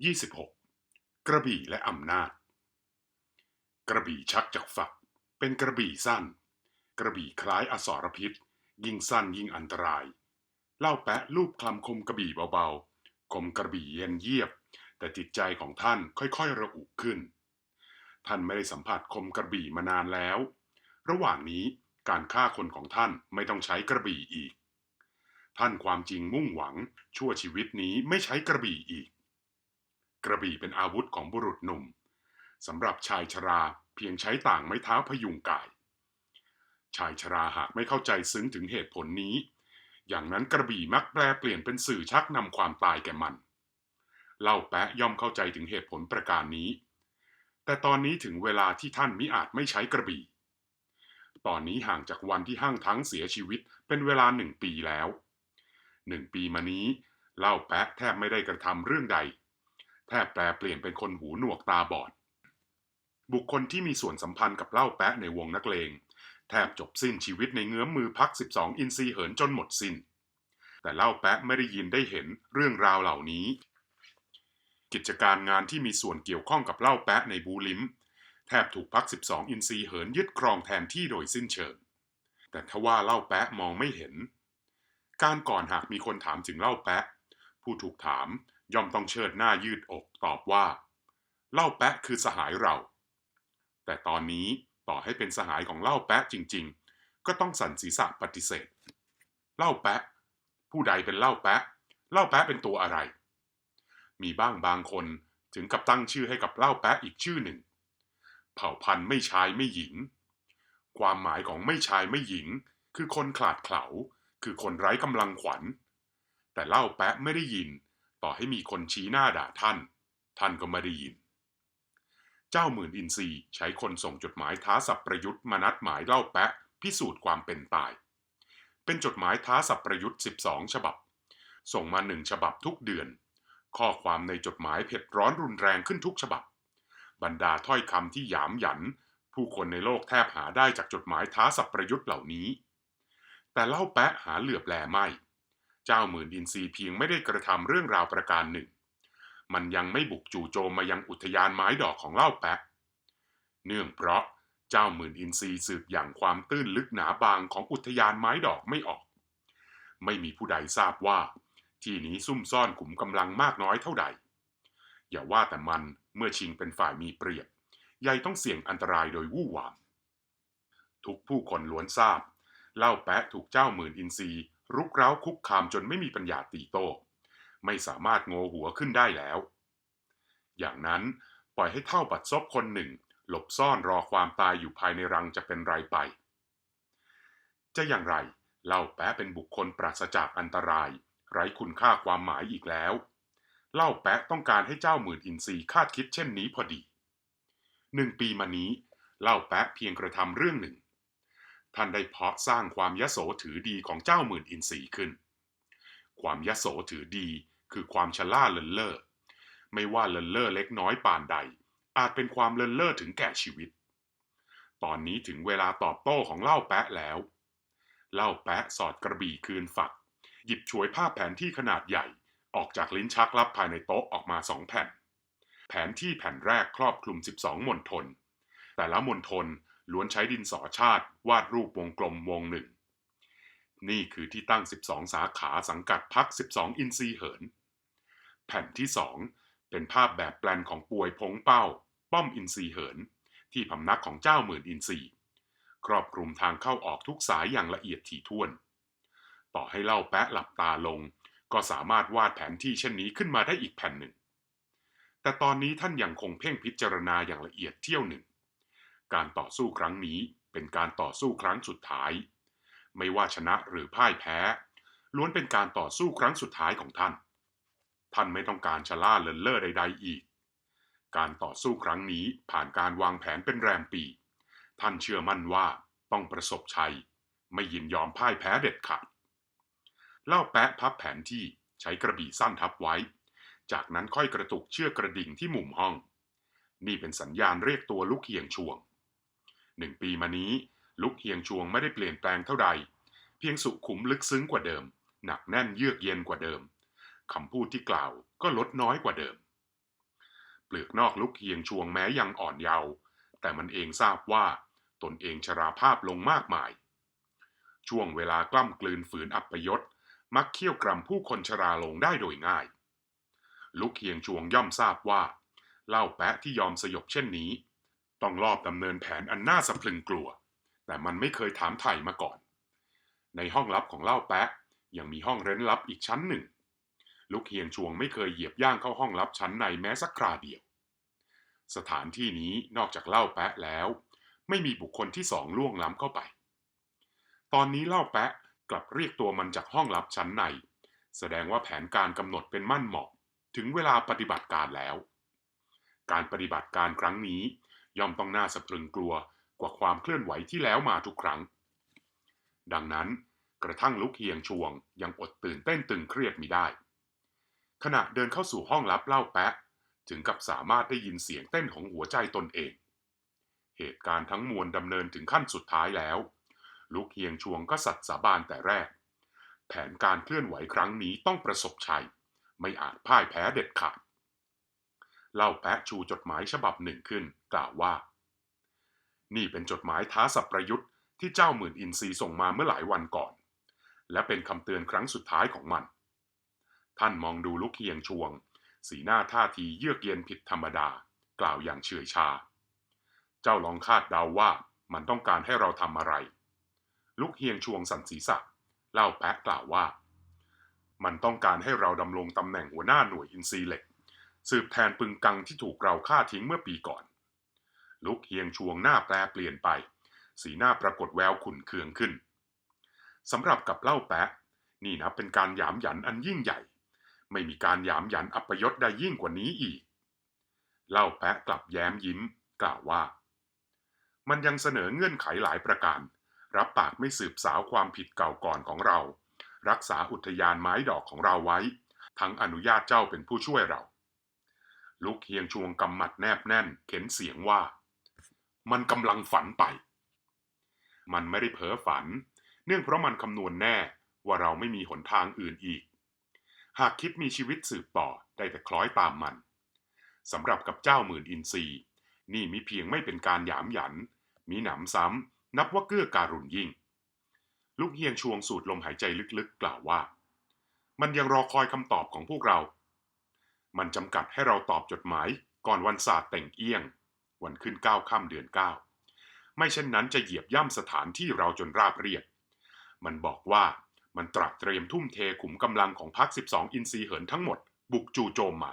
26. กระบี่และอำนาจ กระบี่ชักจากฝัก เป็นกระบี่สั้น กระบี่คล้ายอสรพิษ ยิ่งสั้นยิ่งอันตราย เล่าแปะลูบคลำคมกระบี่เบาๆ คมกระบี่เย็นเยียบ แต่จิตใจของท่านค่อยๆระอุขึ้น ท่านไม่ได้สัมผัสคมกระบี่มานานแล้ว ระหว่างนี้การฆ่าคนของท่านไม่ต้องใช้กระบี่อีก ท่านความจริงมุ่งหวังชั่วชีวิตนี้ไม่ใช้กระบี่อีก กระบี่เป็นอาวุธของบุรุษหนุ่มสำหรับชายชราเพียงใช้ต่างไม้เท้าพยุงกาย ชายชราหากไม่เข้าใจซึ้งถึงเหตุผลนี้ อย่างนั้นกระบี่มักแปลเปลี่ยนเป็นสื่อชักนำความตายแก่มัน เล่าแปะย่อมเข้าใจถึงเหตุผลประการนี้ แต่ตอนนี้ถึงเวลาที่ท่านมิอาจไม่ใช้กระบี่ ตอนนี้ห่างจากวันที่ห้างทั้งเสียชีวิตเป็นเวลาหนึ่งปีแล้วหนึ่งปีมานี้เล่าแปะแทบไม่ได้กระทำเรื่องใด แทบแปลเปลี่ยนเป็นคนหูหนวกตาบอด บุคคลที่มีส่วนสัมพันธ์กับเล่าแปะในวงนักเลง แทบจบสิ้นชีวิตในเงื้อมมือพัก 12 อินทรีเหินจนหมดสิน้น แต่เล่าแปะไม่ได้ยินได้เห็นเรื่องราวเหล่านี้ กิจการงานที่มีส่วนเกี่ยวข้องกับเล่าแปะในบูลิมแทบถูกพัก 12 อินทรีเหินยึดครองแทนที่โดยสิ้นเชิง แต่ทว่าเล่าแปะมองไม่เห็น การก่อนหากมีคนถามถึงเล่าแปะ ผู้ถูกถาม ย่อมต้องเชิดหน้ายืดอกตอบว่า เล่าแปะคือสหายเรา แต่ตอนนี้ต่อให้เป็นสหายของเล่าแปะจริง ๆ ก็ต้องสันศีรษะปฏิเสธ เล่าแปะ ผู้ใดเป็นเล่าแปะ เล่าแปะเป็นตัวอะไร มีบ้างบางคนถึงกับตั้งชื่อให้กับเล่าแปะอีกชื่อหนึ่ง เผ่าพันธุ์ไม่ชายไม่หญิง ความหมายของไม่ชายไม่หญิง คือคนขลาดเขลาคือคนไร้กำลังขวัญ แต่เล่าแปะไม่ได้ยิน ต่อให้มีคนชี้หน้าด่าท่าน ท่านก็ไม่ได้ยิน เจ้าหมื่นอินทรีใช้คนส่งจดหมายท้าสับประยุทธ์มานัดหมายเล่าแปะพิสูจน์ความเป็นตาย เป็นจดหมายท้าสับประยุทธ์ 12 ฉบับ ส่งมาหนึ่งฉบับทุกเดือน ข้อความในจดหมายเผ็ดร้อนรุนแรงขึ้นทุกฉบับ บรรดาถ้อยคำที่หยามหยัน ผู้คนในโลกแทบหาได้จากจดหมายท้าสับประยุทธ์เหล่านี้ แต่เล่าแปะหาเหลือบแลไม่ เจ้าหมื่นอินทรีเพียงไม่ได้กระทำเรื่องราวประการหนึ่ง มันยังไม่บุกจู่โจมมายังอุทยานไม้ดอกของเล่าแปะ เนื่องเพราะเจ้าหมื่นอินทรีสืบอย่างความตื้นลึกหนาบางของอุทยานไม้ดอกไม่ออก ไม่มีผู้ใดทราบว่า ที่นี้ซุ่มซ่อนขุมกำลังมากน้อยเท่าใด อย่าว่าแต่มันเมื่อชิงเป็นฝ่ายมีเปรียบใหญ่ต้องเสี่ยงอันตรายโดยวู่วาม ทุกผู้คนล้วนทราบ เล่าแปะถูกเจ้าหมื่นอินทรี รุกเร้าคุกคามจนไม่มีปัญญาตีโต้ ไม่สามารถโงหัวขึ้นได้แล้ว อย่างนั้นปล่อยให้เท่าบัดซบคนหนึ่ง หลบซ่อนรอความตายอยู่ภายในรังจะเป็นไรไป จะอย่างไรเล่าแปะเป็นบุคคลปราศจากอันตราย ไร้คุณค่าความหมายอีกแล้ว เล่าแปะต้องการให้เจ้าหมื่นอินทรีคาดคิดเช่นนี้พอดีหนึ่งปีมานี้เล่าแปะเพียงกระทำเรื่องหนึ่ง ท่านได้เพาะสร้างความยโสถือดีของเจ้าหมื่นอินทรีขึ้น ความยโสถือดีคือความชล่าเลินเล่อ ไม่ว่าเลินเล่อเล็กน้อยปานใด อาจเป็นความเลินเล่อถึงแก่ชีวิต ตอนนี้ถึงเวลาตอบโต้ของเล่าแปะแล้ว เล่าแปะสอดกระบี่คืนฝัก หยิบฉวยภาแผนที่ขนาดใหญ่ ออกจากลิ้นชักลับภายในโต๊ะออกมาสองแผ่น แผนที่แผ่นแรกครอบคลุม 12มณฑลแต่ละมณฑล ล้วนใช้ดินสอชาติวาดรูปวงกลมวงหนึ่ง นี่คือที่ตั้ง 12 สาขาสังกัดพัก 12 อินทรีเหิน แผ่นที่ 2 เป็นภาพแบบแปลนของป่วยพงเป้า ป้อมอินทรีเหิน ที่พำนักของเจ้าหมื่นอินทรีครอบคลุมทางเข้าออกทุกสายอย่างละเอียดถี่ถ้วน ต่อให้เล่าแปะหลับตาลง ก็สามารถวาดแผนที่เช่นนี้ขึ้นมาได้อีกแผ่นหนึ่ง แต่ตอนนี้ท่านยังคงเพ่งพิจารณาอย่างละเอียดเที่ยวหนึ่ง การต่อสู้ครั้งนี้เป็นการต่อสู้ครั้งสุดท้าย ไม่ว่าชนะหรือพ่ายแพ้ ล้วนเป็นการต่อสู้ครั้งสุดท้ายของท่าน ท่านไม่ต้องการชะล่าเลินเล่อใด ๆ อีก การต่อสู้ครั้งนี้ผ่านการวางแผนเป็นแรมปี ท่านเชื่อมั่นว่าต้องประสบชัย ไม่ยินยอมพ่ายแพ้เด็ดขาดเล่าแปะพับแผนที่ใช้กระบี่สั้นทับไว้ จากนั้นค่อยกระตุกเชือกกระดิ่งที่มุมห้อง นี่เป็นสัญญาณเรียกตัวลูกเฮียงช่วง หนึ่งปีมานี้ ลุกเฮียงชวงไม่ได้เปลี่ยนแปลงเท่าใด เพียงสุขุมลึกซึ้งกว่าเดิม หนักแน่นเยือกเย็นกว่าเดิมคำพูดที่กล่าวก็ลดน้อยกว่าเดิม เปลือกนอกลุกเฮียงชวงแม้ยังอ่อนเยาว์แต่มันเองทราบว่าตนเองชราภาพลงมากมาย ช่วงเวลากล้ำกลืนฝืนอัปยศมักเคี่ยวกรำผู้คนชราลงได้โดยง่าย ลุกเฮียงชวงย่อมทราบว่า เล่าแปะที่ยอมสยบเช่นนี้ ต้องรอบดำเนินแผนอันน่าสะพรึงกลัว แต่มันไม่เคยถามไถ่มาก่อน ในห้องลับของเล่าแปะยังมีห้องเร้นลับอีกชั้นหนึ่งลุกเฮียงชวงไม่เคยเหยียบย่างเข้าห้องลับชั้นในแม้สักคราเดียว สถานที่นี้นอกจากเล่าแปะแล้ว ไม่มีบุคคลที่สองล่วงล้ำเข้าไป ตอนนี้เล่าแปะกลับเรียกตัวมันจากห้องลับชั้นใน แสดงว่าแผนการกำหนดเป็นมั่นเหมาะ ถึงเวลาปฏิบัติการแล้ว การปฏิบัติการครั้งนี้ ย่อมต้องน่าสะพรึงกลัวกว่าความเคลื่อนไหวที่แล้วมาทุกครั้ง ดังนั้นกระทั่งลุกเฮียงชวง ยังอดตื่นเต้นตึงเครียดมิได้ ขณะเดินเข้าสู่ห้องลับเล่าแปะ ถึงกับสามารถได้ยินเสียงเต้นของหัวใจตนเอง เหตุการณ์ทั้งมวลดำเนินถึงขั้นสุดท้ายแล้ว ลุกเฮียงชวงก็สัตย์สาบานแต่แรก แผนการเคลื่อนไหวครั้งนี้ต้องประสบชัย ไม่อาจพ่ายแพ้เด็ดขาด เล่าแปะชูจดหมายฉบับหนึ่งขึ้น กล่าวว่า นี่เป็นจดหมายท้าสับประยุทธ์ที่เจ้าหมื่นอินทรีส่งมาเมื่อหลายวันก่อน และเป็นคำเตือนครั้งสุดท้ายของมัน ท่านมองดูลุกเฮียงชวง สีหน้าท่าทีเยือกเย็นผิดธรรมดา กล่าวอย่างเฉื่อยชา เจ้าลองคาดเดาว่ามันต้องการให้เราทำอะไรลุกเฮียงชวงสันศีษะเล่าแปะกล่าวว่า มันต้องการให้เราดำรงตำแหน่งหัวหน้าหน่วยอินทรีเหล็ก สืบแทนปึงกังที่ถูกเราฆ่าทิ้งเมื่อปีก่อน ลุกเฮียงชวงหน้าแปรเปลี่ยนไป สีหน้าปรากฏแววขุ่นเคืองขึ้นสำหรับกับเล่าแปะ นี่นะเป็นการหยามหยันอันยิ่งใหญ่ ไม่มีการหยามหยันอัปยศใดยิ่งกว่านี้อีก เล่าแปะกลับแย้มยิ้ม กล่าวว่า มันยังเสนอเงื่อนไขหลายประการ รับปากไม่สืบสาวความผิดเก่าก่อนของเรา รักษาอุทยานไม้ดอกของเราไว้ ทั้งอนุญาตเจ้าเป็นผู้ช่วยเรา ลุกเฮียงชวงกำหมัดแนบแน่น เข็นเสียงว่า มันกำลังฝันไป มันไม่ได้เพ้อฝัน เนื่องเพราะมันคำนวณแน่ว่าเราไม่มีหนทางอื่นอีก หากคิดมีชีวิตสืบต่อได้แต่คล้อยตามมันสำหรับกับเจ้าหมื่นอินทรีนี่มิเพียงไม่เป็นการหยามหยัน มีหนำซ้ำนับว่าเกื้อการุณยิ่ง ลูกเฮียงชวงสูดลมหายใจลึกๆกล่าวว่า มันยังรอคอยคำตอบของพวกเรา มันจำกัดให้เราตอบจดหมายก่อนวันศาสตร์แต่งเอี้ยง วันขึ้นเก้าค่ำเดือนเก้าไม่เช่นนั้นจะเหยียบย่ำสถานที่เราจนราบเรียบ มันบอกว่ามันตรัสเตรียมทุ่มเทขุมกำลังของพรรค12 อินทรีเหินทั้งหมด บุกจู่โจมมา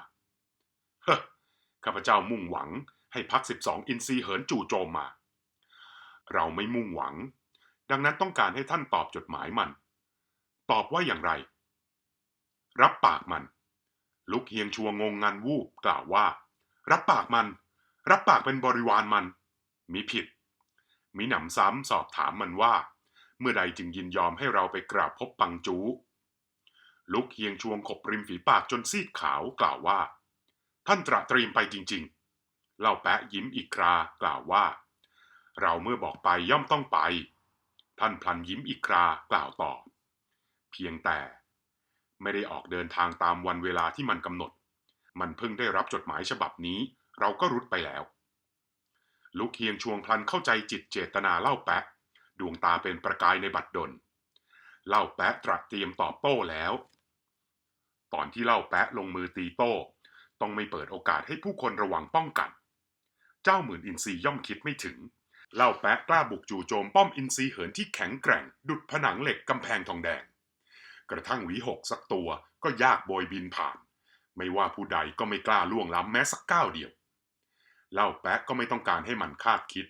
เฮ้อข้าพเจ้ามุ่งหวังให้พรรค12 อินทรีเหินจู่โจมมา เราไม่มุ่งหวัง ดังนั้นต้องการให้ท่านตอบจดหมายมัน ตอบว่าอย่างไร รับปากมัน ลุกเฮียงชัวงงงันวูบกล่าวว่า รับปากมัน รับปากเป็นบริวารมันมีผิดมีหนำซ้ำสอบถามมันว่า เมื่อใดจึงยินยอมให้เราไปกราบพบปังจูลุกเฮียงชวงขบริมฝีปากจนซีดขาวกล่าวว่า ท่านตระเตรียมไปจริง ๆ เล่าแปะยิ้มอีกครากล่าวว่า เราเมื่อบอกไปย่อมต้องไป ท่านพลันยิ้มอีกครากล่าวต่อ เพียงแต่ ไม่ได้ออกเดินทางตามวันเวลาที่มันกำหนด มันเพิ่งได้รับจดหมายฉบับนี้ เราก็รุดไปแล้วลุกเฮียงชวงพลันเข้าใจจิตเจตนาเล่าแปะ ดวงตาเป็นประกายในบัดดล เล่าแปะตรัสเตรียมตอบโต้แล้ว ตอนที่เล่าแปะลงมือตีโต้ ต้องไม่เปิดโอกาสให้ผู้คนระวังป้องกัน เจ้าหมื่นอินทรีย่อมคิดไม่ถึง เล่าแปะกล้าบุกจู่โจมป้อมอินทรีเหินที่แข็งแกร่ง ดุดผนังเหล็กกำแพงทองแดง กระทั่งหวีหกสักตัวก็ยากโบยบินผ่าน ไม่ว่าผู้ใดก็ไม่กล้าล่วงล้ำแม้สักก้าวเดียวเล่าแปะก็ไม่ต้องการให้มันคาดคิด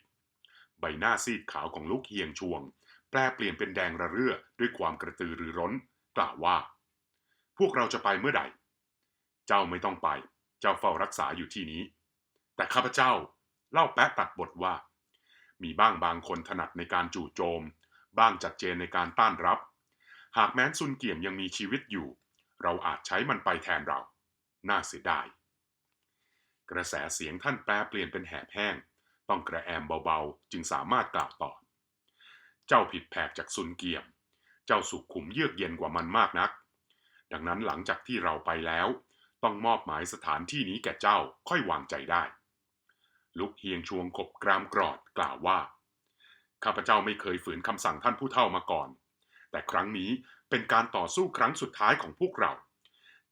ใบหน้าซีดขาวของลูกเฮียงชวง แปลเปลี่ยนเป็นแดงระเรื่อด้วยความกระตือรือร้น กล่าวว่า พวกเราจะไปเมื่อใด เจ้าไม่ต้องไป เจ้าเฝ้ารักษาอยู่ที่นี้ แต่ข้าพเจ้าเล่าแปะตัดบทว่า มีบ้างบางคนถนัดในการจู่โจม บ้างจัดเจนในการต้านรับ หากแม้นซุนเกี่ยมยังมีชีวิตอยู่ เราอาจใช้มันไปแทนเรา น่าเสียดาย กระแสเสียงท่านแปลเปลี่ยนเป็นแหบแห้ง ต้องกระแอมเบาๆ จึงสามารถกล่าวต่อ เจ้าผิดแผกจากซุนเกี่ยม เจ้าสุขขุมเยือกเย็นกว่ามันมากนัก ดังนั้นหลังจากที่เราไปแล้ว ต้องมอบหมายสถานที่นี้แก่เจ้าค่อยวางใจได้ ลุกเฮียงชวงขบกรามกรอดกล่าวว่า ข้าพเจ้าไม่เคยฝืนคำสั่งท่านผู้เฒ่ามาก่อน แต่ครั้งนี้เป็นการต่อสู้ครั้งสุดท้ายของพวกเรา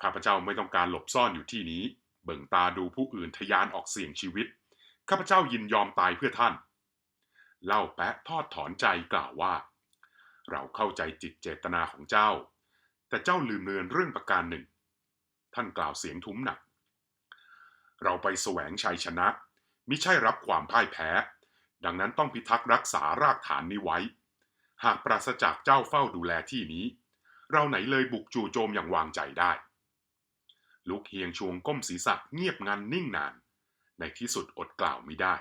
ข้าพเจ้าไม่ต้องการหลบซ่อนอยู่ที่นี้ เบิ่งตาดูผู้อื่นทะยานออกเสี่ยงชีวิตข้าพเจ้ายินยอมตายเพื่อท่าน เล่าแปะทอดถอนใจกล่าวว่า เราเข้าใจจิตเจตนาของเจ้า แต่เจ้าลืมเลือนเรื่องประการหนึ่ง ท่านกล่าวเสียงทุ้มหนัก เราไปแสวงชัยชนะ มิใช่รับความพ่ายแพ้ ดังนั้นต้องพิทักษ์รักษารากฐานนี้ไว้ หากปราศจากเจ้าเฝ้าดูแลที่นี้ เราไหนเลยบุกจู่โจมอย่างวางใจได้ลุกเฮียงชวงก้มศีรษะเงียบงันนิ่งนาน ในที่สุดอดกล่าวไม่ได้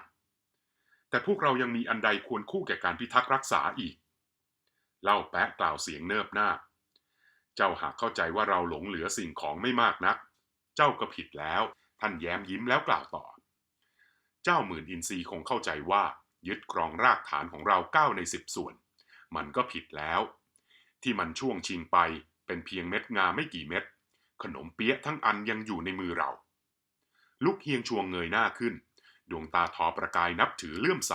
แต่พวกเรายังมีอันใดควรคู่แก่การพิทักษ์รักษาอีก เล่าแปะกล่าวเสียงเนิบหน้า เจ้าหากเข้าใจว่าเราหลงเหลือสิ่งของไม่มากนัก เจ้าก็ผิดแล้ว ท่านแย้มยิ้มแล้วกล่าวต่อ เจ้าหมื่นอินทรีคงเข้าใจว่ายึดครองรากฐานของเราเก้าในสิบส่วน มันก็ผิดแล้ว ที่มันช่วงชิงไปเป็นเพียงเม็ดงาไม่กี่เม็ด ขนมเปี๊ยะทั้งอันยังอยู่ในมือเราลุกเฮียงชวงเงยหน้าขึ้น ดวงตาทอประกายนับถือเลื่อมใส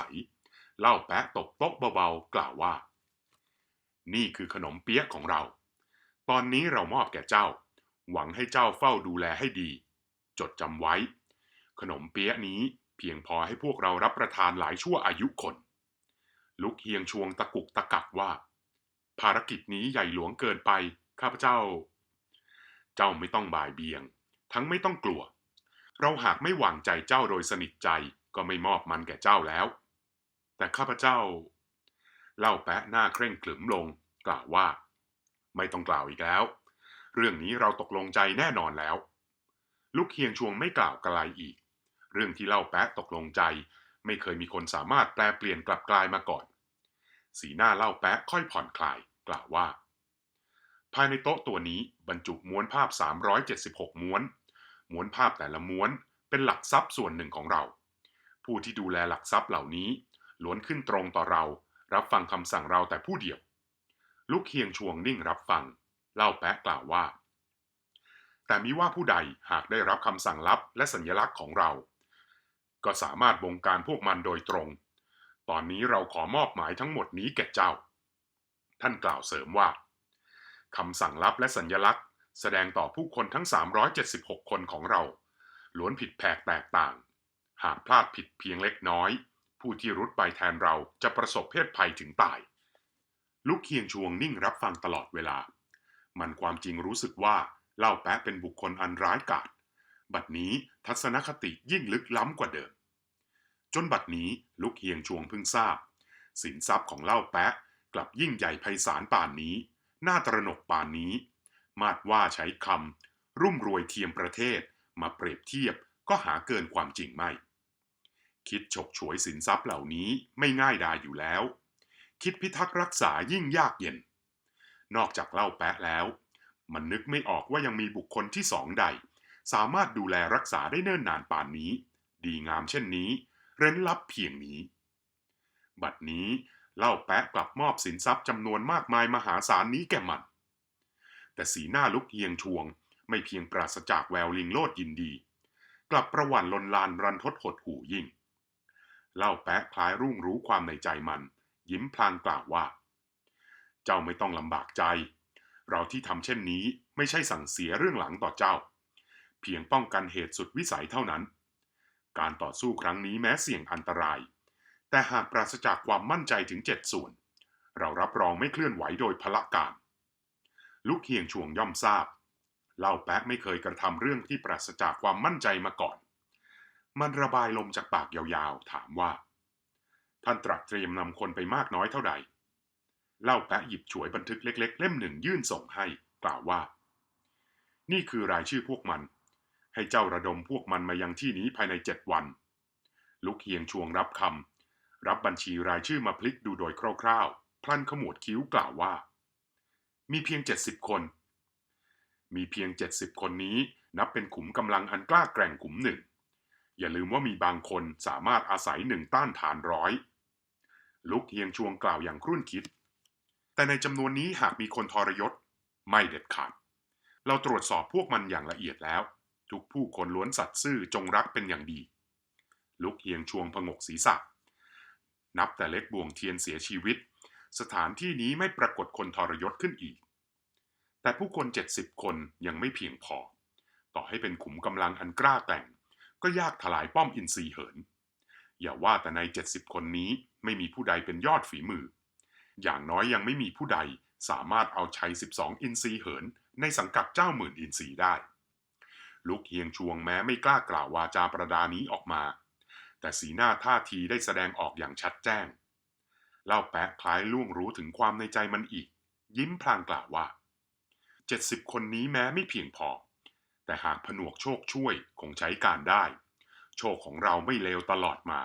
เล่าแปะตบโต๊ะเบาๆ กล่าวว่า นี่คือขนมเปี๊ยะของเรา ตอนนี้เรามอบแก่เจ้า หวังให้เจ้าเฝ้าดูแลให้ดี จดจำไว้ ขนมเปี๊ยะนี้เพียงพอให้พวกเรารับประทานหลายชั่วอายุคน ลุกเฮียงชวงตะกุกตะกักว่า ภารกิจนี้ใหญ่หลวงเกินไป ข้าพเจ้า เจ้าไม่ต้องบ่ายเบียง ทั้งไม่ต้องกลัว เราหากไม่หวังใจเจ้าโดยสนิทใจก็ไม่มอบมันแก่เจ้าแล้ว แต่ข้าพเจ้า เล่าแปะหน้าเคร่งขรึมลง กล่าวว่า ไม่ต้องกล่าวอีกแล้ว เรื่องนี้เราตกลงใจแน่นอนแล้ว ลูกเฮียงชวงไม่กล่าวกระไรอีก เรื่องที่เล่าแปะตกลงใจ ไม่เคยมีคนสามารถแปลเปลี่ยนกลับกลายมาก่อน สีหน้าเล่าแปะค่อยผ่อนคลาย กล่าวว่า ภายในโต๊ะตัวนี้บรรจุม้วนภาพ 376 ม้วน ม้วนภาพแต่ละม้วนเป็นหลักทรัพย์ส่วนหนึ่งของเรา ผู้ที่ดูแลหลักทรัพย์เหล่านี้ ล้วนขึ้นตรงต่อเรา รับฟังคำสั่งเราแต่ผู้เดียว ลูกเคียงชวงนิ่งรับฟัง เล่าแปะกล่าวว่า แต่มิว่าผู้ใดหากได้รับคำสั่งลับและสัญลักษณ์ของเรา ก็สามารถบงการพวกมันโดยตรง ตอนนี้เราขอมอบหมายทั้งหมดนี้แก่เจ้า ท่านกล่าวเสริมว่าคำสั่งลับและสัญลักษณ์ แสดงต่อผู้คนทั้ง 376 คนของเรา ล้วนผิดแผกแตกต่าง หากพลาดผิดเพียงเล็กน้อย ผู้ที่รุดไปแทนเราจะประสบเพศภัยถึงตาย ลูกเคียงชวงนิ่งรับฟังตลอดเวลา มันความจริงรู้สึกว่าเล่าแปะเป็นบุคคลอันร้ายกาจบัดนี้ทัศนคติยิ่งลึกล้ำกว่าเดิม จนบัดนี้ลูกเฮียงชวงเพิ่งทราบ สินทรัพย์ของเล่าแปะกลับยิ่งใหญ่ไพศาลป่านนี้ น่าตระหนกป่านนี้ มาดว่าใช้คำรุ่มรวยเทียมประเทศมาเปรียบเทียบก็หาเกินความจริงไม่ คิดฉกฉวยสินทรัพย์เหล่านี้ไม่ง่ายดายอยู่แล้ว คิดพิทักษ์รักษายิ่งยากเย็น นอกจากเล่าแปะแล้ว มันนึกไม่ออกว่ายังมีบุคคลที่สองใด สามารถดูแลรักษาได้เนิ่นนานป่านนี้ ดีงามเช่นนี้ เร้นลับเพียงนี้ บัดนี้เล่าแปะกลับมอบสินทรัพย์จำนวนมากมายมหาศาลนี้แก่มัน แต่สีหน้าลุกเฮียงชวง ไม่เพียงปราศจากแววลิงโลดยินดี กลับประวันลนลานรันทดหดหูยิ่ง เล่าแปะคล้ายรุ่งรู้ความในใจมัน ยิ้มพลางกล่าวว่า เจ้าไม่ต้องลำบากใจ เราที่ทำเช่นนี้ไม่ใช่สั่งเสียเรื่องหลังต่อเจ้า เพียงป้องกันเหตุสุดวิสัยเท่านั้น การต่อสู้ครั้งนี้แม้เสี่ยงอันตราย แต่หากปราศจากความมั่นใจถึงเจ็ดส่วน เรารับรองไม่เคลื่อนไหวโดยพละการ ลูกเฮียงช่วงย่อมทราบ เล่าแป๊ะไม่เคยกระทำเรื่องที่ปราศจากความมั่นใจมาก่อน มันระบายลมจากปากยาวๆ ถามว่า ท่านตรัสเตรียมนำคนไปมากน้อยเท่าใด เล่าแป๊ะหยิบฉวยบันทึกเล็ก ๆ เล่มหนึ่งยื่นส่งให้ กล่าวว่า นี่คือรายชื่อพวกมัน ให้เจ้าระดมพวกมันมายังที่นี้ภายในเจ็ดวัน ลุกเฮียงชวงรับคำรับบัญชีรายชื่อมาพลิกดูโดยคร่าวๆ พลันขมวดคิ้วกล่าวว่า มีเพียงเจ็ดสิบคน มีเพียง70คนนี้นับเป็นขุมกำลังอันกล้าแกร่งขุมหนึ่ง อย่าลืมว่ามีบางคนสามารถอาศัยหนึ่งต้านฐานร้อย ลุกเฮียงชวงกล่าวอย่างครุ่นคิด แต่ในจำนวนนี้หากมีคนทรยศ ไม่เด็ดขาด เราตรวจสอบพวกมันอย่างละเอียดแล้ว ทุกผู้คนล้วนสัตย์ซื่อจงรักเป็นอย่างดี ลุกเฮียงชวงผงกศีรษะ นับแต่เล็กบ่วงเทียนเสียชีวิต สถานที่นี้ไม่ปรากฏคนทรยศขึ้นอีก แต่ผู้คนเจ็ดสิบคนยังไม่เพียงพอ ต่อให้เป็นขุมกำลังอันกล้าแต่ง ก็ยากถลายป้อมอินทรีเหิน อย่าว่าแต่ในเจ็ดสิบคนนี้ไม่มีผู้ใดเป็นยอดฝีมือ อย่างน้อยยังไม่มีผู้ใดสามารถเอาชัย 12 อินทรีเหิน ในสังกัดเจ้าหมื่นอินทรีได้ ลุกเฮียงชวงแม้ไม่กล้ากล่าววาจาประดานี้ออกมา แต่สีหน้าท่าทีได้แสดงออกอย่างชัดแจ้ง เล่าแปะคล้ายล่วงรู้ถึงความในใจมันอีก ยิ้มพลางกล่าวว่า70คนนี้แม้ไม่เพียงพอ แต่หากผนวกโชคช่วยคงใช้การได้ โชคของเราไม่เลวตลอดมา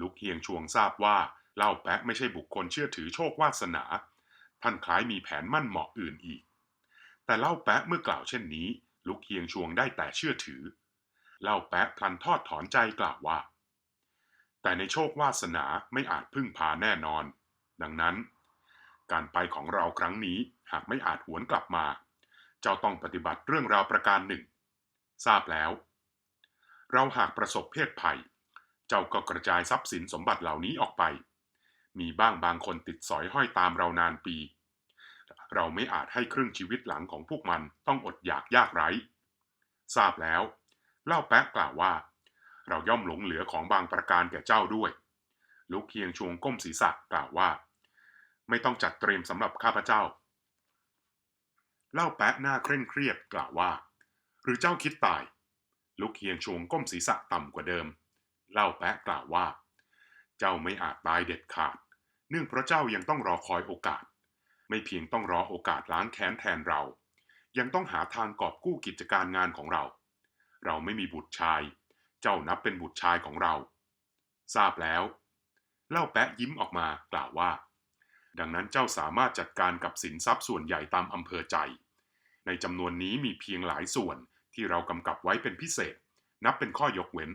ลุกเฮียงชวงทราบว่าเล่าแปะไม่ใช่บุคคลเชื่อถือโชควาสนา ท่านคล้ายมีแผนมั่นเหมาะอื่นอีก แต่เล่าแปะเมื่อกล่าวเช่นนี้ ลุกเฮียงชวงได้แต่เชื่อถือ เล่าแปะพลันทอดถอนใจกล่าวว่า แต่ในโชควาสนาไม่อาจพึ่งพาแน่นอน ดังนั้น การไปของเราครั้งนี้หากไม่อาจหวนกลับมา เจ้าต้องปฏิบัติเรื่องราวประการหนึ่ง ทราบแล้ว เราหากประสบเพศภัย เจ้าก็กระจายทรัพย์สินสมบัติเหล่านี้ออกไป มีบ้างบางคนติดสอยห้อยตามเรานานปี เราไม่อาจให้ครึ่งชีวิตหลังของพวกมันต้องอดอยากยากไร้ ทราบแล้ว เล่าแป๊ะกล่าวว่า เราย่อมหลงเหลือของบางประการแก่เจ้าด้วยลุกเคียงชวงก้มศีรษะกล่าวว่า ไม่ต้องจัดเตรียมสำหรับข้าพเจ้า เล่าแป๊ะหน้าเคร่งเครียดกล่าวว่า หรือเจ้าคิดตายลุกเคียงชวงก้มศีรษะต่ำกว่าเดิม เล่าแป๊ะกล่าวว่า เจ้าไม่อาจตายเด็ดขาด เนื่องเพราะเจ้ายังต้องรอคอยโอกาส ไม่เพียงต้องรอโอกาสล้างแค้นแทนเรา ยังต้องหาทางกอบกู้กิจการงานของเรา เราไม่มีบุตรชาย เจ้านับเป็นบุตรชายของเรา ทราบแล้ว เล่าแปะยิ้มออกมากล่าวว่า ดังนั้นเจ้าสามารถจัดการกับสินทรัพย์ส่วนใหญ่ตามอำเภอใจ ในจำนวนนี้มีเพียงหลายส่วนที่เรากำกับไว้เป็นพิเศษ นับเป็นข้อยกเว้น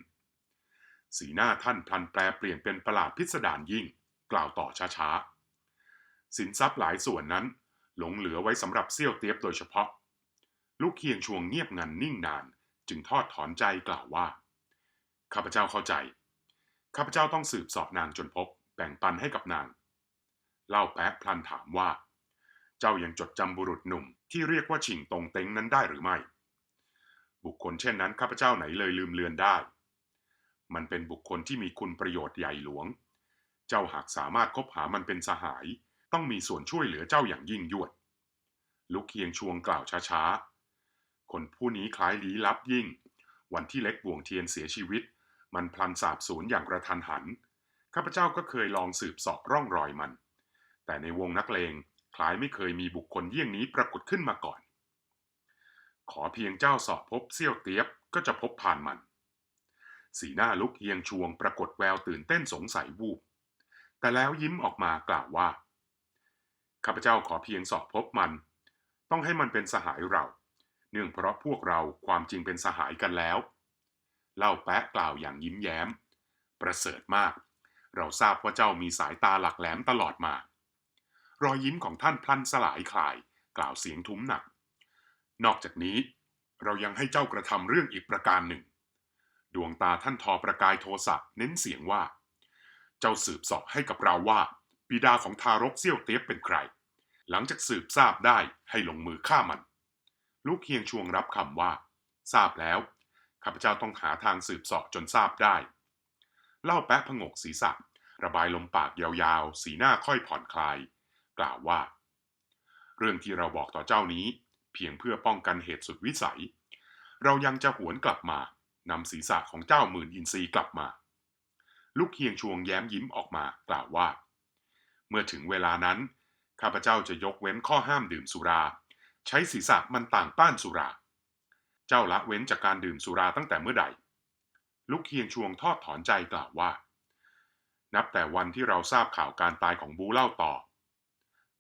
สีหน้าท่านพลันแปลเปลี่ยนเป็นประหลาดพิสดารยิ่ง กล่าวต่อช้าๆ สินทรัพย์หลายส่วนนั้น หลงเหลือไว้สำหรับเซี่ยวเตียบโดยเฉพาะ ลูกเคียงชวงเงียบงันนิ่งนาน จึงทอดถอนใจกล่าวว่า ข้าพเจ้าเข้าใจ ข้าพเจ้าต้องสืบสอบนางจนพบ แบ่งปันให้กับนาง เล่าแป๊ะพลันถามว่า เจ้ายังจดจำบุรุษหนุ่มที่เรียกว่าฉิงตงเต็งนั้นได้หรือไม่ บุคคลเช่นนั้นข้าพเจ้าไหนเลยลืมเลือนได้ มันเป็นบุคคลที่มีคุณประโยชน์ใหญ่หลวง เจ้าหากสามารถคบหามันเป็นสหาย ต้องมีส่วนช่วยเหลือเจ้าอย่างยิ่งยวด ลุกเคียงชวงกล่าวช้าๆ คนผู้นี้คล้ายลี้ลับยิ่ง วันที่เล็กบ่วงเทียนเสียชีวิต มันพลันสาบสูญอย่างกระทันหัน ข้าพเจ้าก็เคยลองสืบสาะร่องรอยมัน แต่ในวงนักเลงคล้ายไม่เคยมีบุคคลเยี่ยงนี้ปรากฏขึ้นมาก่อน ขอเพียงเจ้าสอบพบเซี่ยวเตียบก็จะพบผ่านมัน สีหน้าลุกเฮียงชวงปรากฏแววตื่นเต้นสงสัยวูบ แต่แล้วยิ้มออกมากล่าวว่า ข้าพเจ้าขอเพียงสอบพบมัน ต้องให้มันเป็นสหายเรา เนื่องเพราะพวกเราความจริงเป็นสหายกันแล้ว เล่าแปะกล่าวอย่างยิ้มแย้ม ประเสริฐมาก เราทราบว่าเจ้ามีสายตาหลักแหลมตลอดมา รอยยิ้มของท่านพลันสลายคลาย กล่าวเสียงทุ้มหนัก นอกจากนี้ เรายังให้เจ้ากระทำเรื่องอีกประการหนึ่ง ดวงตาท่านทอประกายโทสะเน้นเสียงว่า เจ้าสืบสอบให้กับเราว่า บิดาของทารกเซี่ยวเตียบเป็นใคร หลังจากสืบทราบได้ให้ลงมือฆ่ามัน ลูกเฮียงชวงรับคำว่า ทราบแล้วข้าพเจ้าต้องหาทางสืบเสอบจนทราบได้ เล่าแป๊ะผงกศีรษะ ระบายลมปากยาวๆ สีหน้าค่อยผ่อนคลาย กล่าวว่า เรื่องที่เราบอกต่อเจ้านี้ เพียงเพื่อป้องกันเหตุสุดวิสัย เรายังจะหวนกลับมานำศีรษะของเจ้าหมื่นอินทรีกลับมา ลูกเฮียงชวงแย้มยิ้มออกมากล่าวว่า เมื่อถึงเวลานั้น ข้าพเจ้าจะยกเว้นข้อห้ามดื่มสุรา ใช้ศีรษะมันต่างต้านสุรา เจ้าละเว้นจากการดื่มสุราตั้งแต่เมื่อใด ลูกเฮียงชวงทอดถอนใจกล่าวว่า นับแต่วันที่เราทราบข่าวการตายของบูเล่าต่อ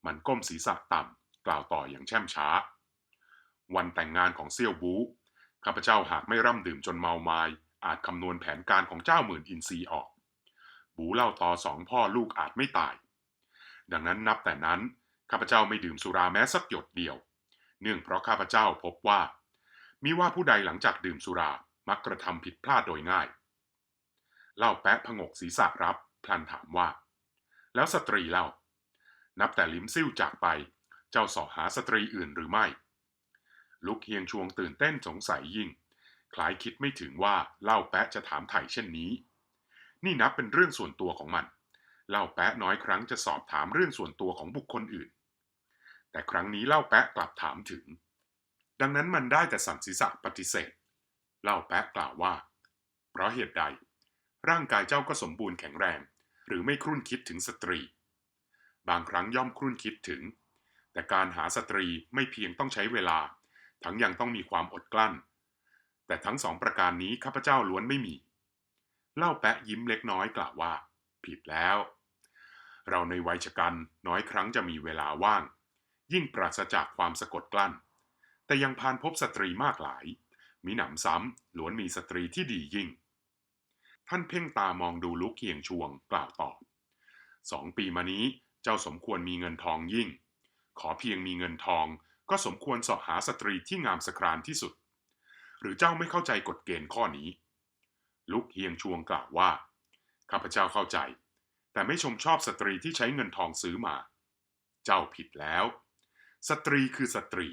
มันก้มศีรษะต่ำกล่าวต่ออย่างแช่มช้า วันแต่งงานของเซี่ยวบูข้าพเจ้าหากไม่ร่ำดื่มจนเมาไมายอาจคำนวณแผนการของเจ้าหมื่นอินทรีออก บูเล่าต่อสองพ่อลูกอาจไม่ตาย ดังนั้นนับแต่นั้นข้าพเจ้าไม่ดื่มสุราแม้สักหยดเดียว เนื่องเพราะข้าพเจ้าพบว่า มิว่าผู้ใดหลังจากดื่มสุรามักกระทำผิดพลาดโดยง่าย เล่าแปะผงกศีรษะรับ พลันถามว่า แล้วสตรีเล่า นับแต่ลิ้มซิ่วจากไป เจ้าสอหาสตรีอื่นหรือไม่ ลุกเฮียงชวงตื่นเต้นสงสัยยิ่ง คล้ายคิดไม่ถึงว่าเล่าแปะจะถามไถ่เช่นนี้ นี่นับเป็นเรื่องส่วนตัวของมัน เล่าแปะน้อยครั้งจะสอบถามเรื่องส่วนตัวของบุคคลอื่น แต่ครั้งนี้เล่าแปะกลับถามถึง ดังนั้นมันได้แต่สันศีษะปฏิเสธ เล่าแปะกล่าวว่า เพราะเหตุใด ร่างกายเจ้าก็สมบูรณ์แข็งแรง หรือไม่ครุ่นคิดถึงสตรี บางครั้งย่อมครุ่นคิดถึง แต่การหาสตรีไม่เพียงต้องใช้เวลา ทั้งยังต้องมีความอดกลั้น แต่ทั้งสองประการนี้ข้าพเจ้าล้วนไม่มี เล่าแปะยิ้มเล็กน้อยกล่าวว่า ผิดแล้ว เราในวัยชกันน้อยครั้งจะมีเวลาว่าง ยิ่งปราศจากความสะกดกลั้น แต่ยังพานพบสตรีมากหลาย มีหนำซ้ำล้วนมีสตรีที่ดียิ่ง ท่านเพ่งตามองดูลุกเคียงชวงกล่าวตอบสองปีมานี้เจ้าสมควรมีเงินทองยิ่ง ขอเพียงมีเงินทองก็สมควรสอบหาสตรีที่งามสครานที่สุด หรือเจ้าไม่เข้าใจกฎเกณฑ์ข้อนี้ ลุกเฮียงชวงกล่าวว่า ข้าพเจ้าเข้าใจ แต่ไม่ชมชอบสตรีที่ใช้เงินทองซื้อมา เจ้าผิดแล้ว สตรีคือสตรี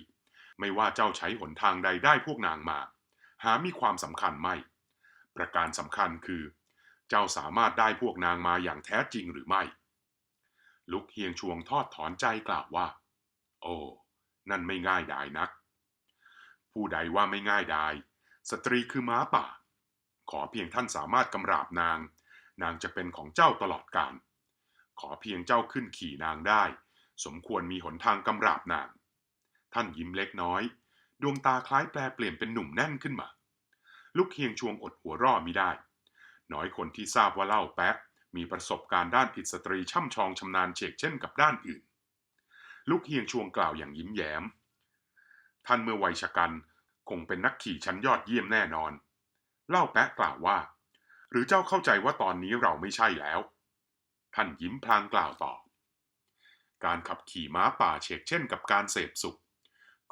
ไม่ว่าเจ้าใช้หนทางใดได้พวกนางมา หามีความสำคัญไม่ ประการสำคัญคือ เจ้าสามารถได้พวกนางมาอย่างแท้จริงหรือไม่ ลุกเฮียงชวงทอดถอนใจกล่าวว่า โอ้ นั่นไม่ง่ายดายนัก ผู้ใดว่าไม่ง่ายดาย สตรีคือม้าป่า ขอเพียงท่านสามารถกำราบนาง นางจะเป็นของเจ้าตลอดกาลขอเพียงเจ้าขึ้นขี่นางได้ สมควรมีหนทางกำราบนาง ท่านยิ้มเล็กน้อย ดวงตาคล้ายแปลเปลี่ยนเป็นหนุ่มแน่นขึ้นมา ลูกเฮียงชวงอดหัวร่อมิได้ น้อยคนที่ทราบว่าเล่าแปะมีประสบการณ์ด้านอิสตรีช่ำชองชำนาญเฉกเช่นกับด้านอื่น ลูกเฮียงชวงกล่าวอย่างยิ้มแย้ม ท่านเมื่อวัยชะกันคงเป็นนักขี่ชั้นยอดเยี่ยมแน่นอน เล่าแปะกล่าวว่า รือเจ้าเข้าใจว่าตอนนี้เราไม่ใช่แล้ว ท่านยิ้มพลางกล่าวต่อ การขับขี่ม้าป่าเฉกเช่นกับการเสพสุข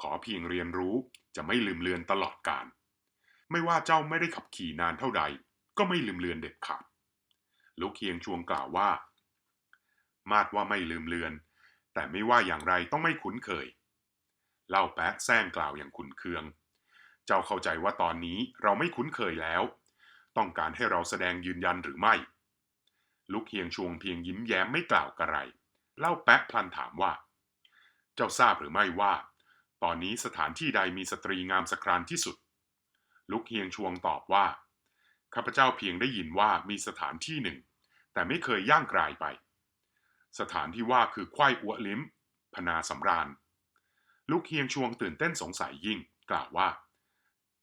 ขอเพียงเรียนรู้จะไม่ลืมเลือนตลอดการ ไม่ว่าเจ้าไม่ได้ขับขี่นานเท่าใด ก็ไม่ลืมเลือนเด็ดขาดลูกเคียงชวงกล่าวว่า มาดว่าไม่ลืมเลือน แต่ไม่ว่าอย่างไรต้องไม่คุ้นเคย เล่าแปะแซงกล่าวอย่างขุนเคือง เจ้าเข้าใจว่าตอนนี้เราไม่คุ้นเคยแล้ว ต้องการให้เราแสดงยืนยันหรือไม่ลูกเฮียงชวงเพียงยิ้มแย้มไม่กล่าวกระไร เล่าแป๊ะพลันถามว่า เจ้าทราบหรือไม่ว่า ตอนนี้สถานที่ใดมีสตรีงามสครานที่สุดลูกเฮียงชวงตอบว่าข้าพเจ้าเพียงได้ยินว่ามีสถานที่หนึ่ง แต่ไม่เคยย่างกลายไป สถานที่ว่าคือควายอัวลิ้ม พนาสำราญ ลูกเฮียงชวงตื่นเต้นสงสัยยิ่ง กล่าวว่า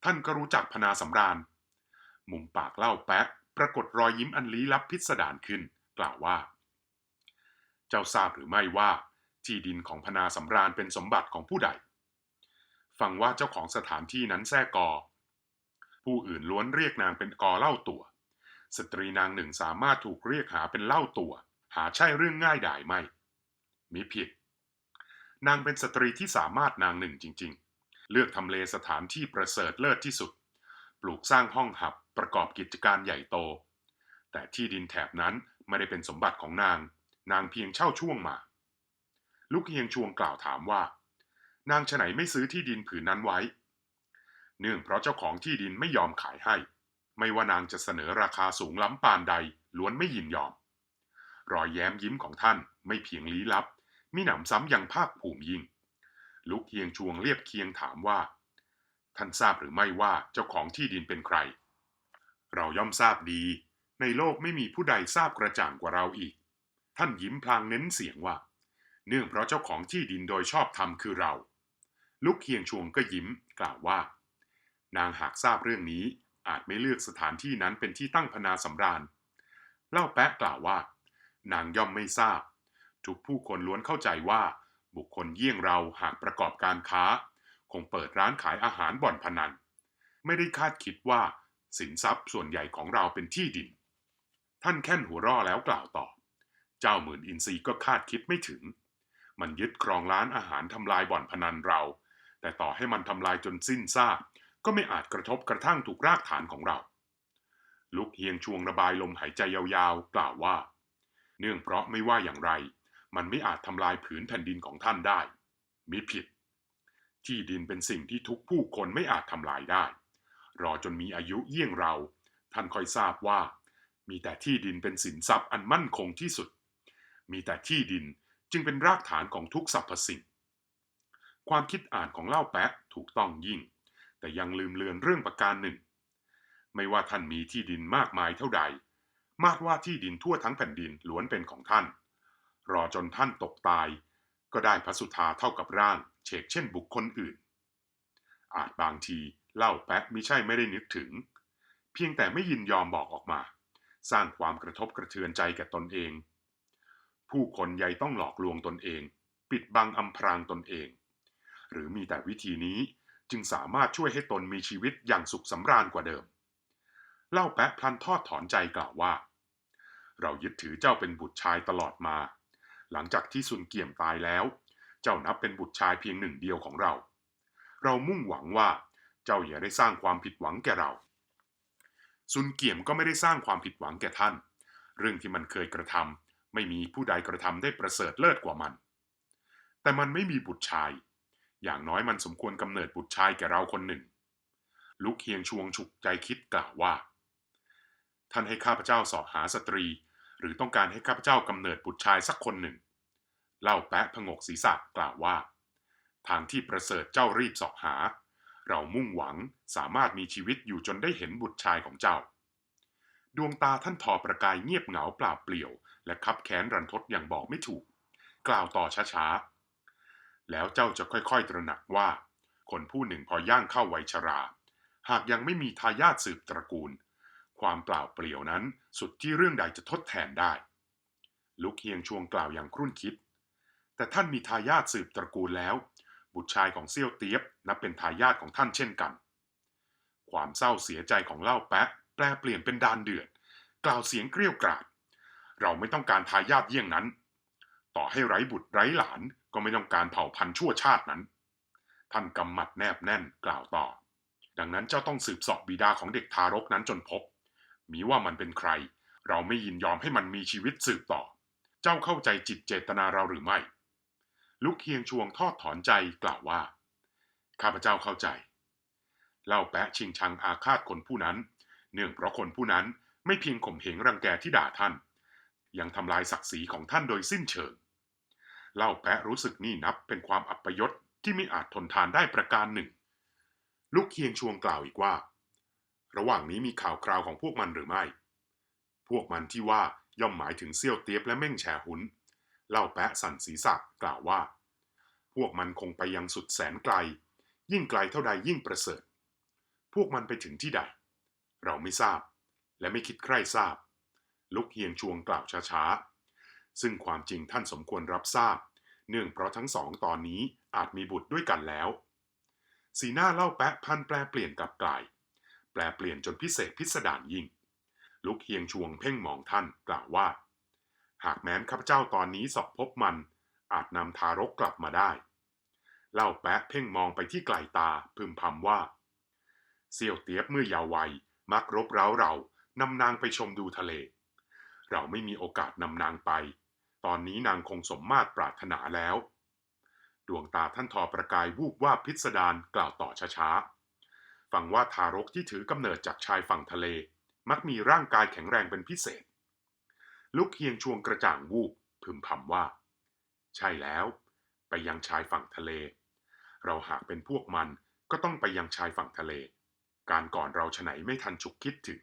ท่านก็รู้จักพนาสำราญ มุมปากเล่าแป๊ะปรากฏรอยยิ้มอันลี้ลับพิสดารขึ้น กล่าวว่า เจ้าทราบหรือไม่ว่า ที่ดินของพนาสำราญเป็นสมบัติของผู้ใด ฟังว่าเจ้าของสถานที่นั้นแท้กอ ผู้อื่นล้วนเรียกนางเป็นกอเล่าตัว สตรีนางหนึ่งสามารถถูกเรียกหาเป็นเล่าตัว หาใช่เรื่องง่ายดายไม่มีผิด นางเป็นสตรีที่สามารถนางหนึ่งจริง ๆ เลือกทำเลสถานที่ประเสริฐเลิศที่สุด ปลูกสร้างห้องหับ ประกอบกิจการใหญ่โต แต่ที่ดินแถบนั้นไม่ได้เป็นสมบัติของนาง นางเพียงเช่าช่วงมา ลูกเฮียงชวงกล่าวถามว่า นางฉไหนไม่ซื้อที่ดินผืนนั้นไว้ เนื่องเพราะเจ้าของที่ดินไม่ยอมขายให้ ไม่ว่านางจะเสนอราคาสูงล้ำปานใด ล้วนไม่ยินยอม รอยแย้มยิ้มของท่านไม่เพียงลี้ลับมีหนำซ้ำยังภาคภูมิยิ่ง ลูกเฮียงชวงเรียบเคียงถามว่า ท่านทราบหรือไม่ว่าเจ้าของที่ดินเป็นใคร เราย่อมทราบดี ในโลกไม่มีผู้ใดทราบกระจ่างกว่าเราอีก ท่านยิ้มพลางเน้นเสียงว่า เนื่องเพราะเจ้าของที่ดินโดยชอบธรรมคือเราลูกเคียงชวงก็ยิ้มกล่าวว่า นางหากทราบเรื่องนี้อาจไม่เลือกสถานที่นั้นเป็นที่ตั้งพนาสำราญ เล่าแปะกล่าวว่า นางย่อมไม่ทราบ ทุกผู้คนล้วนเข้าใจว่า บุคคลเยี่ยงเราหากประกอบการค้า คงเปิดร้านขายอาหารบ่อนพนัน ไม่ได้คาดคิดว่า สินทรัพย์ส่วนใหญ่ของเราเป็นที่ดิน ท่านแค่นหัวร่อแล้วกล่าวต่อ เจ้าหมื่นอินทรีก็คาดคิดไม่ถึง มันยึดครองร้านอาหารทำลายบ่อนพนันเรา แต่ต่อให้มันทำลายจนสิ้นซากก็ไม่อาจกระทบกระทั่งถูกรากฐานของเรา ลุกเฮียงชวงระบายลมหายใจยาวๆ กล่าวว่า เนื่องเพราะไม่ว่าอย่างไร มันไม่อาจทำลายผืนแผ่นดินของท่านได้มิผิด ที่ดินเป็นสิ่งที่ทุกผู้คนไม่อาจทำลายได้ รอจนมีอายุเยี่ยงเรา ท่านค่อยทราบว่า มีแต่ที่ดินเป็นสินทรัพย์อันมั่นคงที่สุด มีแต่ที่ดินจึงเป็นรากฐานของทุกสรรพสิ่ง ความคิดอ่านของเล่าแปะถูกต้องยิ่ง แต่ยังลืมเลือนเรื่องประการหนึ่ง ไม่ว่าท่านมีที่ดินมากมายเท่าใด มากว่าที่ดินทั่วทั้งแผ่นดินล้วนเป็นของท่าน รอจนท่านตกตาย ก็ได้พระสุธาเท่ากับร่างเชกเช่นบุคคลอื่น อาจบางที เล่าแป๊ะมิใช่ไม่ได้นึกถึง เพียงแต่ไม่ยินยอมบอกออกมา สร้างความกระทบกระเทือนใจแก่ตนเอง ผู้คนใหญ่ต้องหลอกลวงตนเอง ปิดบังอำพรางตนเอง หรือมีแต่วิธีนี้จึงสามารถช่วยให้ตนมีชีวิตอย่างสุขสำราญกว่าเดิม เล่าแป๊ะพลันทอดถอนใจกล่าวว่า เรายึดถือเจ้าเป็นบุตรชายตลอดมา หลังจากที่ซุนเกี่ยมตายแล้ว เจ้านับเป็นบุตรชายเพียงหนึ่งเดียวของเรา เรามุ่งหวังว่า เจ้าอย่าได้สร้างความผิดหวังแก่เรา ซุนเกี่ยมก็ไม่ได้สร้างความผิดหวังแก่ท่าน เรื่องที่มันเคยกระทำไม่มีผู้ใดกระทำได้ประเสริฐเลิศกว่ามัน แต่มันไม่มีบุตรชาย อย่างน้อยมันสมควรกำเนิดบุตรชายแก่เราคนหนึ่ง ลุกเฮียงชวงฉุกใจคิดกล่าวว่า ท่านให้ข้าพเจ้าสอบหาสตรี หรือต้องการให้ข้าพเจ้ากำเนิดบุตรชายสักคนหนึ่ง เล่าแปะพงกศีรษะกล่าวว่า ทางที่ประเสริฐเจ้ารีบสอบหา เรามุ่งหวังสามารถมีชีวิตอยู่จนได้เห็นบุตรชายของเจ้า ดวงตาท่านทอประกายเงียบเหงาเปล่าเปลี่ยว และคับแค้นรันทดอย่างบอกไม่ถูก กล่าวต่อช้าๆ แล้วเจ้าจะค่อยๆ ตระหนักว่า คนผู้หนึ่งพอย่างเข้าวัยชรา หากยังไม่มีทายาทสืบตระกูล ความเปล่าเปลี่ยวนั้นสุดที่เรื่องใดจะทดแทนได้ ลุกเฮียงชวงกล่าวอย่างครุ่นคิด แต่ท่านมีทายาทสืบตระกูลแล้ว บุตรชายของเซี่ยวเตี๊ยบนับเป็นทายาทของท่านเช่นกัน ความเศร้าเสียใจของเล่าแปะแปลเปลี่ยนเป็นดานเดือด กล่าวเสียงเกรี้ยวกราด เราไม่ต้องการทายาทเยี่ยงนั้น ต่อให้ไร้บุตรไร้หลานก็ไม่ต้องการเผ่าพันธุ์ชั่วชาตินั้น ท่านกำหมัดแนบแน่นกล่าวต่อ ดังนั้นเจ้าต้องสืบสอบบิดาของเด็กทารกนั้นจนพบ มีว่ามันเป็นใคร เราไม่ยินยอมให้มันมีชีวิตสืบต่อ เจ้าเข้าใจจิตเจตนาเราหรือไม่ ลุกเฮียงชวงทอดถอนใจกล่าวว่า ข้าพเจ้าเข้าใจ เล่าแปะชิงชังอาฆาตคนผู้นั้น เนื่องเพราะคนผู้นั้นไม่เพียงข่มเหงรังแกที่ด่าท่าน ยังทำลายศักดิ์ศรีของท่านโดยสิ้นเชิง เล่าแปะรู้สึกนี่นับเป็นความอัปยศที่ไม่อาจทนทานได้ประการหนึ่งลูกเคียงชวงกล่าวอีกว่า ระหว่างนี้มีข่าวคราวของพวกมันหรือไม่ พวกมันที่ว่าย่อมหมายถึงเซี่ยวเตียบและเม่งแฉหุน เล่าแปะสั่นศีรษะกล่าวว่า พวกมันคงไปยังสุดแสนไกล ยิ่งไกลเท่าใดยิ่งประเสริฐ พวกมันไปถึงที่ใด เราไม่ทราบ และไม่คิดใคร่ทราบ ลุกเฮียงชวงกล่าวช้าๆ ซึ่งความจริงท่านสมควรรับทราบ เนื่องเพราะทั้งสองตอนนี้อาจมีบุตรด้วยกันแล้ว สีหน้าเล่าแปะพันแปลเปลี่ยนกลับกลาย แปลเปลี่ยนจนพิเศษพิสดารยิ่ง ลุกเฮียงชวงเพ่งมองท่านกล่าวว่า หากแม้นข้าพเจ้าตอนนี้สอบพบมัน อาจนำทารกกลับมาได้ เล่าแปะเพ่งมองไปที่ไกลตาพึมพำว่า เสี่ยวเตียบเมื่อยาววัย มักรบเร้าเรานำนางไปชมดูทะเล เราไม่มีโอกาสนำนางไป ตอนนี้นางคงสมมาตรปรารถนาแล้ว ดวงตาท่านทอประกายวูบว่าพิสดารกล่าวต่อช้าๆ ฟังว่าทารกที่ถือกำเนิดจากชายฝั่งทะเล มักมีร่างกายแข็งแรงเป็นพิเศษ ลุกเฮียงชวงกระจ่างวูบพึมพำว่า ใช่แล้ว ไปยังชายฝั่งทะเล เราหากเป็นพวกมันก็ต้องไปยังชายฝั่งทะเล การก่อนเราฉไหนไม่ทันฉุกคิดถึง